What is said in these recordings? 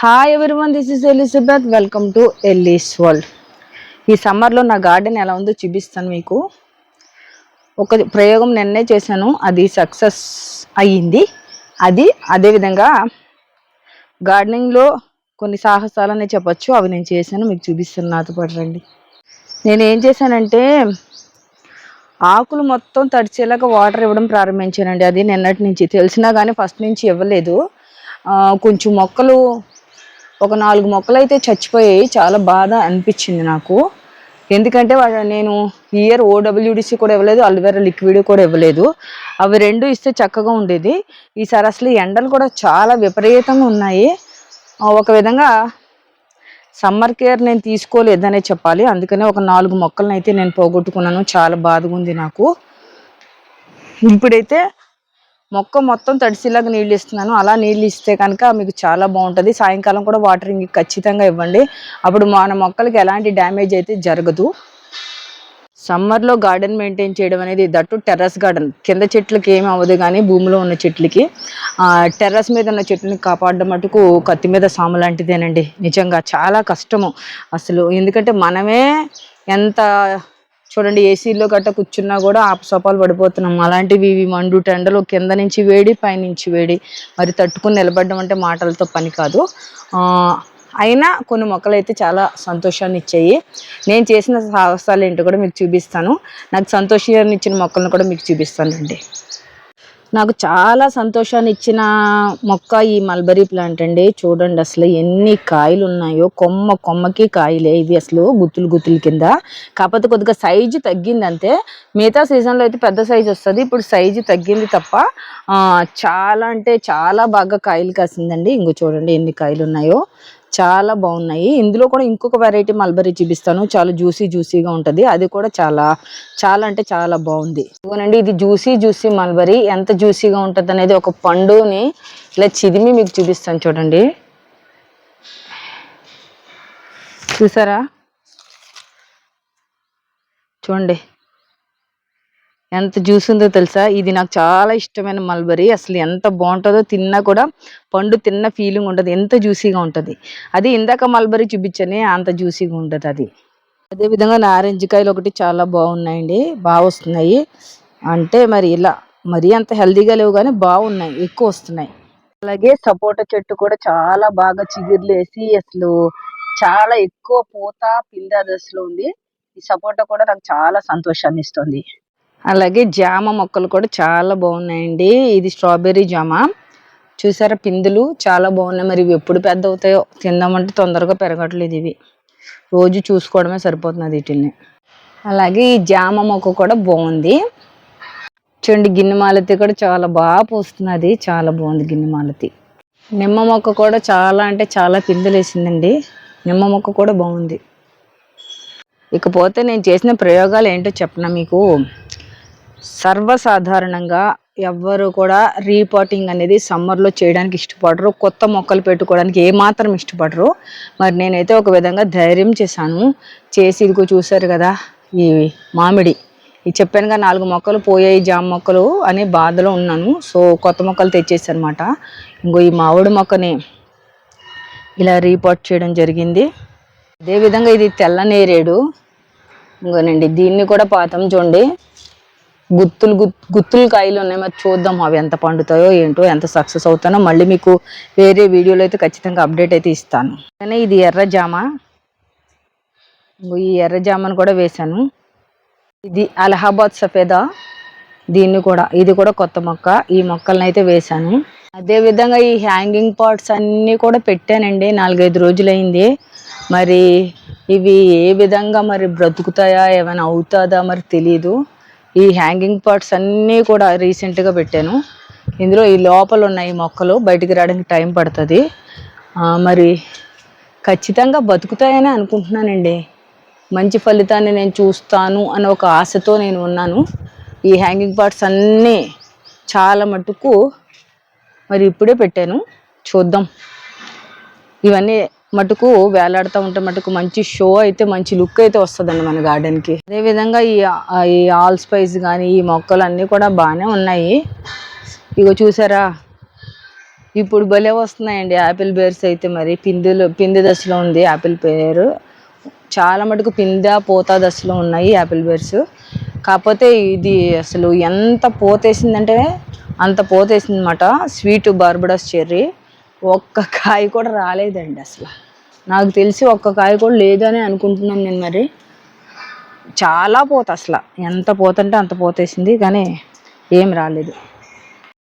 Hi everyone this is Elizabeth welcome to Ellie's world ఈ సమ్మర్లో నా గార్డెన్ ఎలా ఉందో చూపిస్తాను మీకు. ఒక ప్రయోగం నిన్నే చేశాను. అది సక్సెస్ అయ్యింది. అది అదేవిధంగా గార్డెనింగ్లో కొన్ని సాహసాలనే చెప్పొచ్చు. అవి నేను చేశాను. మీకు చూపిస్తాను నాతో పాటు రండి. నేను ఏం చేశానంటే ఆకులు మొత్తం తడిచేలాగా వాటర్ ఇవ్వడం ప్రారంభించానండి. అది నిన్నటి నుంచి. తెలిసినా కానీ ఫస్ట్ నుంచి ఇవ్వలేదు. కొంచెం మొక్కలు ఒక నాలుగు మొక్కలు అయితే చచ్చిపోయాయి. చాలా బాధ అనిపించింది నాకు. ఎందుకంటే నేను ఇయర్ ఓడబ్ల్యూడిసి కూడా ఇవ్వలేదు అల్వేరా లిక్విడ్ కూడా ఇవ్వలేదు. అవి రెండు ఇస్తే చక్కగా ఉండేది. ఈసారి అసలు ఎండలు కూడా చాలా విపరీతంగా ఉన్నాయి. ఒక విధంగా సమ్మర్ కేర్ నేను తీసుకోలేదనే చెప్పాలి. అందుకనే ఒక నాలుగు మొక్కలను అయితే నేను పోగొట్టుకున్నాను. చాలా బాధగా ఉంది నాకు. ఇప్పుడైతే మొక్క మొత్తం తడిసిలాగా నీళ్ళు ఇస్తున్నాను అలా నీళ్ళు ఇస్తే కనుక మీకు చాలా బాగుంటుంది. సాయంకాలం కూడా వాటరింగ్ ఖచ్చితంగా ఇవ్వండి. అప్పుడు మన మొక్కలకి ఎలాంటి డ్యామేజ్ అయితే జరగదు. సమ్మర్లో గార్డెన్ మెయింటైన్ చేయడం అనేది దట్టు టెర్రస్ గార్డెన్. కింద చెట్లకి ఏమి అవ్వదు కానీ భూమిలో ఉన్న చెట్లకి. టెర్రస్ మీద ఉన్న చెట్లని కాపాడడం మటుకు కత్తి మీద సాము లాంటిదేనండి. నిజంగా చాలా కష్టము. అసలు ఎందుకంటే మనమే ఎంత చూడండి ఏసీలో గట్ట కూర్చున్నా కూడా ఆపసోపాలు పడిపోతున్నాం. అలాంటివి ఇవి మండు టెండలు కింద నుంచి వేడి పైనుంచి వేడి. మరి తట్టుకుని నిలబడడం అంటే మాటలతో పని కాదు. అయినా కొన్ని మొక్కలు అయితే చాలా సంతోషాన్ని ఇచ్చాయి. నేను చేసిన సాహసాలు ఏంటో కూడా మీకు చూపిస్తాను. నాకు సంతోషాన్ని ఇచ్చిన మొక్కలను కూడా మీకు చూపిస్తానండి నాకు చాలా సంతోషాన్ని ఇచ్చిన మొక్క ఈ మల్బరీ ప్లాంట్ అండి. చూడండి అసలు ఎన్ని కాయలు ఉన్నాయో. కొమ్మ కొమ్మకి కాయలే ఇది అసలు గుత్తులు గుత్తుల కింద. కాకపోతే కొద్దిగా సైజు తగ్గింది అంతే. మిగతా సీజన్లో అయితే పెద్ద సైజు వస్తుంది. ఇప్పుడు సైజు తగ్గింది తప్ప చాలా అంటే చాలా బాగా కాయలు కాసిందండి. ఇంకో చూడండి ఎన్ని కాయలు ఉన్నాయో. చాలా బాగున్నాయి. ఇందులో కూడా ఇంకొక వెరైటీ మల్బరీ చూపిస్తాను. చాలా జ్యూసీ జ్యూసీగా ఉంటుంది. అది కూడా చాలా చాలా అంటే చాలా బాగుంది. ఇదిగోనండి ఇది జ్యూసీ జ్యూసీ మల్బరీ ఎంత జ్యూసీగా ఉంటుంది అనేది ఒక పండుని ఇలా చిదిమి మీకు చూపిస్తాను చూడండి. చూసారా? చూడండి. ఎంత జ్యూస్ ఉందో తెలుసా? ఇది నాకు చాలా ఇష్టమైన మల్బరీ. అసలు ఎంత బాగుంటుందో తిన్నా కూడా పండు తిన్న ఫీలింగ్ ఉంటుంది ఎంత జ్యూసీగా ఉంటుంది? అది ఇందాక మల్బరీ చూపించని అంత జ్యూసీగా ఉంటుంది అది. అదేవిధంగా నారింజ కాయలు ఒకటి చాలా బాగున్నాయండి. బాగా వస్తున్నాయి. అంటే మరి ఇలా మరీ అంత హెల్దీగా లేవు కానీ బాగున్నాయి ఎక్కువ వస్తున్నాయి. అలాగే సపోటా చెట్టు కూడా చాలా బాగా చిగురులేసి అసలు చాలా ఎక్కువ పూత పింద దశలో ఉంది. ఈ సపోటా కూడా నాకు చాలా సంతోషాన్ని ఇస్తుంది. అలాగే జామ మొక్కలు కూడా చాలా బాగున్నాయండి. ఇది స్ట్రాబెర్రీ జామ. చూసారా పిందులు చాలా బాగున్నాయి. మరి ఇవి ఎప్పుడు పెద్ద అవుతాయో తిందామంటే తొందరగా పెరగట్లేదు ఇవి. రోజు చూసుకోవడమే సరిపోతున్నది వీటిల్ని. అలాగే ఈ జామ మొక్క కూడా బాగుంది. చూడండి గిన్నె మాలతి కూడా చాలా బాగా పూస్తున్నది చాలా బాగుంది గిన్నె మాలతి. నిమ్మ మొక్క కూడా చాలా అంటే చాలా పిందులేసిందండి నిమ్మ మొక్క కూడా బాగుంది. ఇకపోతే నేను చేసిన ప్రయోగాలు ఏంటో చెప్పనా మీకు? సర్వసాధారణంగా ఎవ్వరు కూడా రీపాటింగ్ అనేది సమ్మర్లో చేయడానికి ఇష్టపడరు. కొత్త మొక్కలు పెట్టుకోవడానికి ఏమాత్రం ఇష్టపడరు. మరి నేనైతే ఒక విధంగా ధైర్యం చేశాను. చేసి ఇదిగో చూశారు కదా ఈ మామిడి. ఈ చెప్పానుగా నాలుగు మొక్కలు పోయాయి జామ మొక్కలు అనే బాధలో ఉన్నాను. సో కొత్త మొక్కలు తెచ్చేసనమాట ఇంకో ఈ మామిడి మొక్కని ఇలా రీపాట్ చేయడం జరిగింది. అదేవిధంగా ఇది తెల్ల నేరేడు. ఇంకోనండి దీన్ని కూడా పాతం చూడండి. గుత్తులు గుత్తులు కాయలు ఉన్నాయి. మరి చూద్దాం అవి ఎంత పండుతాయో ఏంటో ఎంత సక్సెస్ అవుతానో. మళ్ళీ మీకు వేరే వీడియోలో అయితే ఖచ్చితంగా అప్డేట్ అయితే ఇస్తాను. కానీ ఇది ఎర్ర జామ. ఈ ఎర్ర జామను కూడా వేశాను. ఇది అలహాబాద్ సఫేదా. దీన్ని కూడా ఇది కూడా కొత్త మొక్క. ఈ మొక్కలను అయితే వేశాను. అదేవిధంగా ఈ హ్యాంగింగ్ పాట్స్ అన్నీ కూడా పెట్టానండి. నాలుగైదు రోజులైంది. మరి ఇవి ఏ విధంగా మరి బ్రతుకుతాయా ఏమైనా అవుతుందా మరి తెలియదు ఈ హ్యాంగింగ్ పార్ట్స్ అన్నీ కూడా రీసెంట్గా పెట్టాను. ఇందులో ఈ లోపల ఉన్నాయి మొక్కలు బయటికి రావడానికి టైం పడుతుంది. మరి ఖచ్చితంగా బతుకుతాయని అనుకుంటున్నానండి. మంచి ఫలితాన్ని నేను చూస్తాను అనే ఒక ఆశతో నేను ఉన్నాను. ఈ హ్యాంగింగ్ పార్ట్స్ అన్నీ చాలా మటుకు మరి ఇప్పుడే పెట్టాను. చూద్దాం. ఇవన్నీ మటుకు వేలాడుతూ ఉంటే మటుకు మంచి షో అయితే మంచి లుక్ అయితే వస్తుందండి మన గార్డెన్కి అదేవిధంగా ఈ ఈ ఆల్ స్పైస్ కానీ ఈ మొక్కలు అన్నీ కూడా బాగానే ఉన్నాయి. ఇగో చూసారా? ఇప్పుడు భలే వస్తున్నాయండి యాపిల్ బేర్స్ అయితే మరి. పిందులు పిందె దశలో ఉంది యాపిల్ పేరు చాలా మటుకు పింద పోతా దశలో ఉన్నాయి యాపిల్ బేర్స్ కాకపోతే ఇది అసలు ఎంత పోతేసిందంటే అంత పోతేసింది అనమాట స్వీట్ బార్బడస్ చెర్రీ ఒక్క కాయ కూడా రాలేదండి అసలు. నాకు తెలిసి ఒక్క కాయ కూడా లేదని అనుకుంటున్నాను నేను మరి. చాలా పోత అసలు. ఎంత పోతంటే అంత పోతేసింది కానీ ఏం రాలేదు.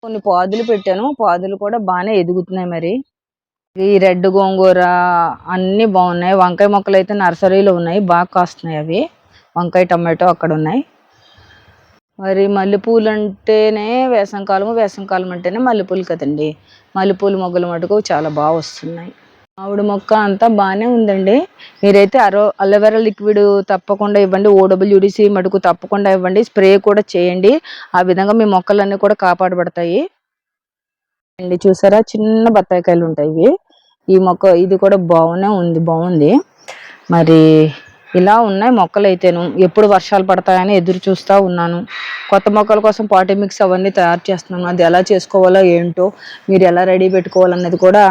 కొన్ని పాదులు పెట్టాను. పాదులు కూడా బాగానే ఎదుగుతున్నాయి మరి. ఈ రెడ్ గోంగూర అన్నీ బాగున్నాయి. వంకాయ మొక్కలు అయితే నర్సరీలో ఉన్నాయి. బాగా కాస్తున్నాయి అవి. వంకాయ టమాటో అక్కడ ఉన్నాయి. మరి మల్లెపూలు అంటేనే వేసంకాలము వేసంకాలం అంటేనే మల్లెపూలు కదండి. మల్లెపూలు మొగ్గలు మటుకు చాలా బాగా వస్తున్నాయి. ఆవిడ మొక్క అంతా బాగానే ఉందండి. మీరైతే అరో అలోవెరా లిక్విడ్ తప్పకుండా ఇవ్వండి. ఓడబ్ల్యూడిసి మటుకు తప్పకుండా ఇవ్వండి. స్ప్రే కూడా చేయండి. ఆ విధంగా మీ మొక్కలన్నీ కూడా కాపాడబడతాయి. అండి చూసారా? చిన్న బత్తాయికాయలు ఉంటాయి ఇవి. ఈ మొక్క ఇది కూడా బాగానే ఉంది బాగుంది. మరి ఇలా ఉన్నాయి మొక్కలు అయితేను ఎప్పుడు వర్షాలు పడతాయని ఎదురు చూస్తూ ఉన్నాను. కొత్త మొక్కల కోసం పాటి మిక్స్ అవన్నీ తయారు చేస్తున్నాను. అది ఎలా చేసుకోవాలో ఏంటో మీరు ఎలా రెడీ పెట్టుకోవాలన్నది కూడా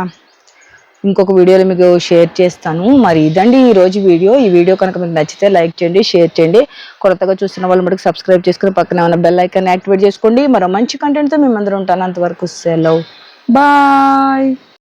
ఇంకొక వీడియోలో మీకు షేర్ చేస్తాను. మరి ఇదండి ఈ రోజు వీడియో. ఈ వీడియో కనుక మీకు నచ్చితే లైక్ చేయండి షేర్ చేయండి. కొత్తగా చూస్తున్న వాళ్ళు మటుకు సబ్స్క్రైబ్ చేసుకుని పక్కనే ఉన్న బెల్ ఐకాన్ యాక్టివేట్ చేసుకోండి. మరో మంచి కంటెంట్తో మేము ఉంటాను. అంతవరకు సెలవు. బాయ్.